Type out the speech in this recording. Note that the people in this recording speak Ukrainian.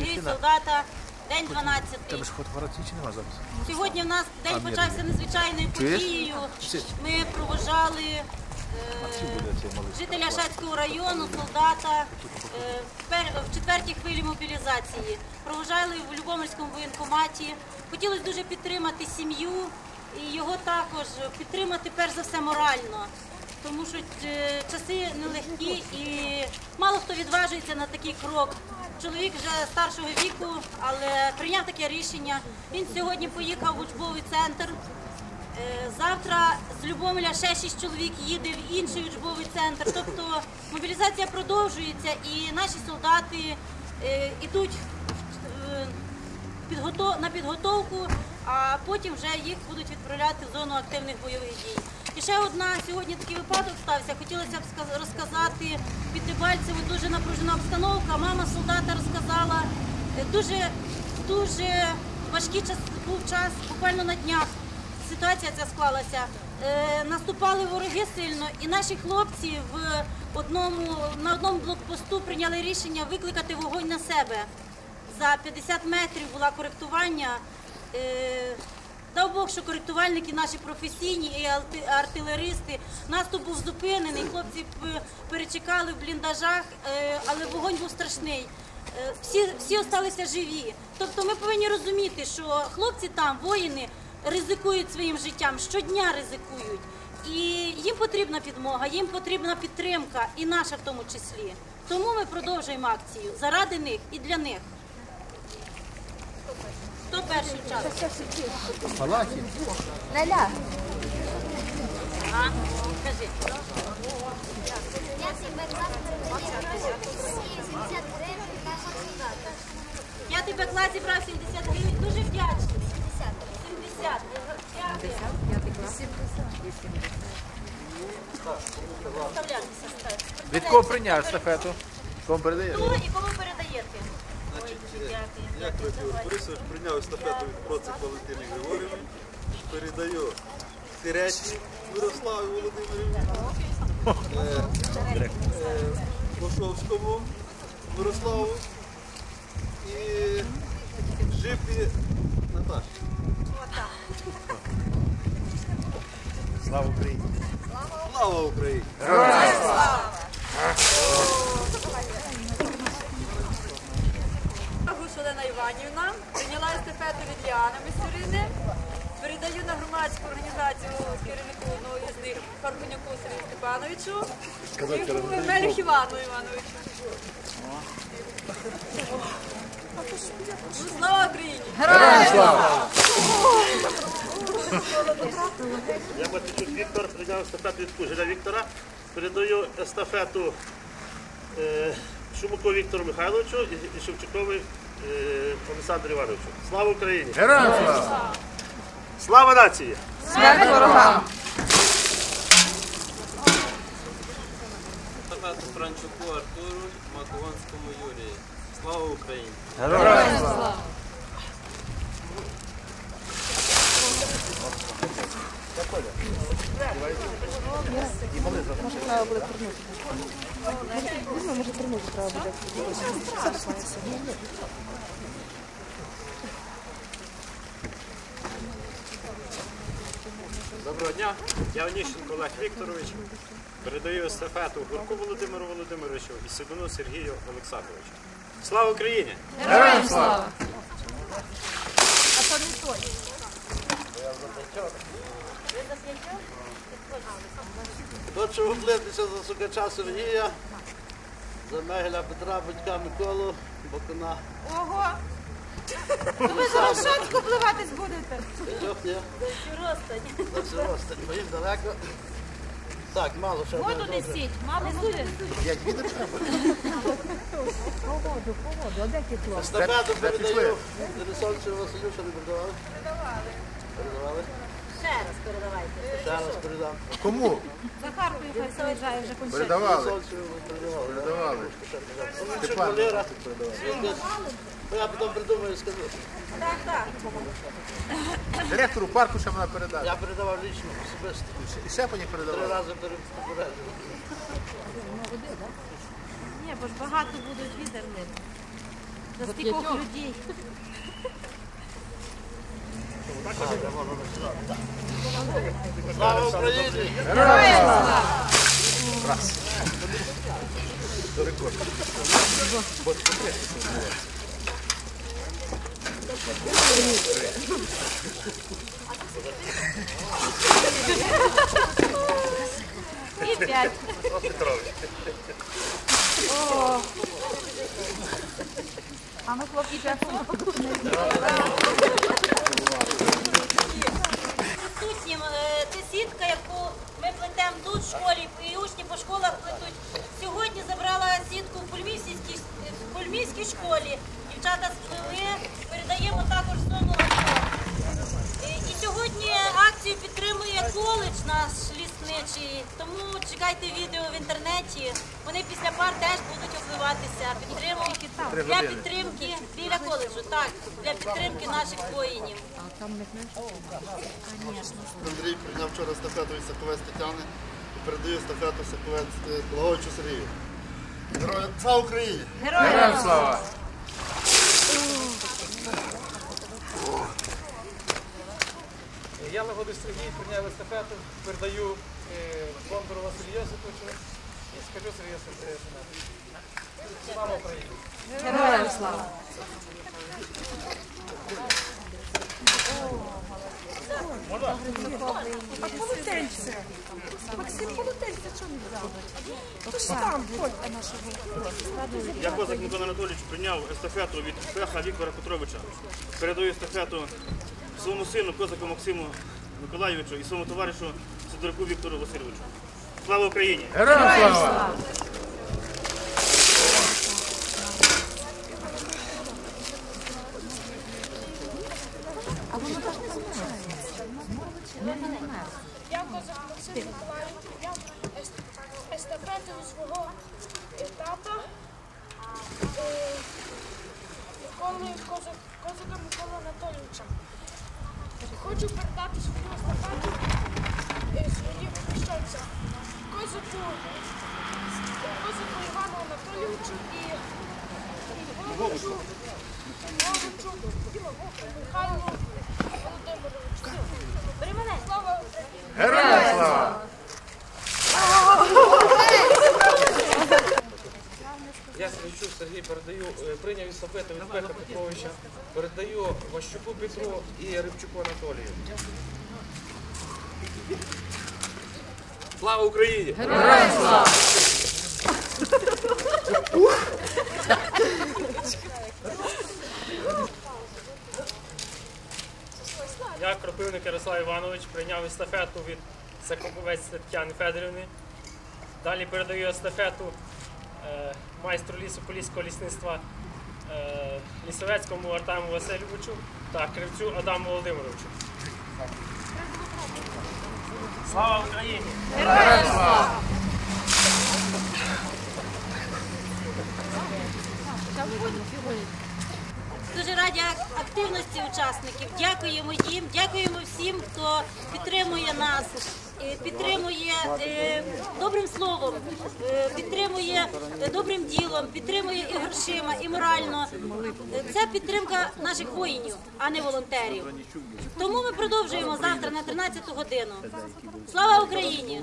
розігрів солдата, день 12. Тебе ж фотоапаратів чи нема зараз? Сьогодні в нас день почався незвичайною подією. Ми провожали е, жителя Шацького району, солдата е, пер- в четвертій хвилі мобілізації. Провожали в Любомирському воєнкоматі. Хотілося дуже підтримати сім'ю і його також підтримати перш за все морально. Тому що е, часи нелегкі і мало хто відважується на такий крок. Чоловік вже старшого віку, але прийняв таке рішення. Він сьогодні поїхав в учбовий центр. Е, Завтра з Любомеля ще шість чоловік їде в інший учбовий центр. Тобто мобілізація продовжується і наші солдати е, йдуть е, на підготовку, а потім вже їх будуть відправляти в зону активних бойових дій. І ще одна сьогодні такий випадок стався. Хотілося б розказати під Дебальцево дуже напружена обстановка. Мама солдата розказала дуже дуже важкий час був час, буквально на днях ситуація ця склалася. Е, наступали вороги сильно, і наші хлопці в одному на одному блокпосту прийняли рішення викликати вогонь на себе. За 50 метрів була коректування. Е, Дав Бог, що коректувальники наші професійні і артилеристи. Наступ був зупинений, хлопці перечекали в бліндажах, е, але вогонь був страшний. Е, Всі, всі залишилися живі. Тобто ми повинні розуміти, що хлопці там, воїни, ризикують своїм життям, щодня ризикують. І їм потрібна підмога, їм потрібна підтримка, і наша в тому числі. Тому ми продовжуємо акцію заради них і для них. Перший учасник? В палаті? Ляля. Кажи. Я 70 тебе в класі брав 70 гривень, дуже вдячний. 70. Дякую. Представляйтеся, скажіть. Від кого прийняв естафету? Кому передаєш? Хто і кому передаєте? Ой, дуже дякую. Я Борисович прийняв естафету від Процик Валентини Григорівни. Передаю Сиречні Мирославі Володимирівні, е, е, Мирославу і Жипі Наташі. Слава Україні! Слава Україні! Гуш естафету від Діани Мисюрини. Передаю на громадську організацію керівнику одного із них Пархунюку Сергію Степановичу і Мелюх Івану Івановичу. Ну, слава Україні! Я Матичук Віктор, прийняв естафету від Кужеля Віктора. Передаю естафету е, Шумаку Віктору Михайловичу і, і Шевчукові Олександру Івановичу. Слава Україні! Героям слава! Слава нації! Естафету Франчуку Артуру, Макогонському Юрію. Слава Україні! Героям слава! Доброго дня, я Оніщенко Олег Вікторович. Передаю естафету Гурку Володимиру Володимировичу і Сигуну Сергію Олександровичу. Слава Україні! Героям слава! Хочу виплитися за Сукача Сергія, за Мегеля Петра, батька Миколу, Бакуна. Ого! Ви зараз шацьку пливатись будете. Розстань. за всі розстань, бо їм далеко. Так, мало ще. Воду несіть, мало буде. Як відер треба? Естафету Де пішли? передаю Денисовичу Василю, що не передавали? Передавали. Передавали? Ще раз передавайте. Ще раз передам. Кому? Захаркою хай заїжджає вже конче. Передавали. Передавали. Передавали. Степан. Ну, Я потім придумаю і скажу. Так, так. Директору парку ще вона передати. Я передавав лічно, особисто. І ще по ній Три рази перед- Ні, бо ж багато будуть відерних. За стількох людей. Bravo Ucraini! Grazie. Dove corri? Perché Mi piace. Non ti trovi. Oh. І п'ять. Присутнім е, це сітка, яку ми плетемо тут в школі, і учні по школах плетуть. Сьогодні забрала сітку в Кульмівській, в Кульмівській школі. Дівчата сплели, передаємо також зону АТО. Е, І сьогодні акцію підтримує коледж наш лісничий, тому чекайте відео в інтернеті. Вони після пар теж будуть обливатися. Підтримують для підтримки біля коледжу. Так, для підтримки наших воїнів. Андрій прийняв вчора естафету від Саковець Тетяни і передаю естафету Саковець е, Благовичу Сергію. Героям слава Україні! Героям слава! Я Лагодич Сергій прийняв естафету, передаю е, Бондару Василю Йосиповичу і скажу Сергію Йосиповичу. Слава Україні! Я козак Микола Анатолійович прийняв естафету від Пеха Віктора Петровича. Передаю естафету своєму сину, козаку Максиму Миколаєвичу і своєму товаришу Сидоруку Віктору Васильовичу. Слава Україні! Героям слава! Я козак я естафету від свого е, тата е, козака Микола Анатолійовича. Хочу передати свою естафету е, своїм міщанцям. Козаку Івану Анатолійовичу і, Говичу, Михайлу Володимировичу. Бери Сергій передаю, е, прийняв естафету від Пеха Петровича, передаю Ващуку Петру і Рибчуку Анатолію. Слава Україні! Я Кропивник Ярослав Іванович прийняв естафету від Закоповець Тетяни Федорівни. Далі передаю естафету е, майстру лісу поліського лісництва е, Лісовецькому Артему Васильовичу та кривцю Адаму Володимировичу. Слава Україні! Дуже раді активності учасників. Дякуємо їм, дякуємо всім, хто підтримує нас, підтримує е, добрим словом, е, підтримує е, добрим ділом, підтримує і грошима, і морально. Е, Це підтримка наших воїнів, а не волонтерів. Тому ми продовжуємо завтра на 13 годину. Слава Україні!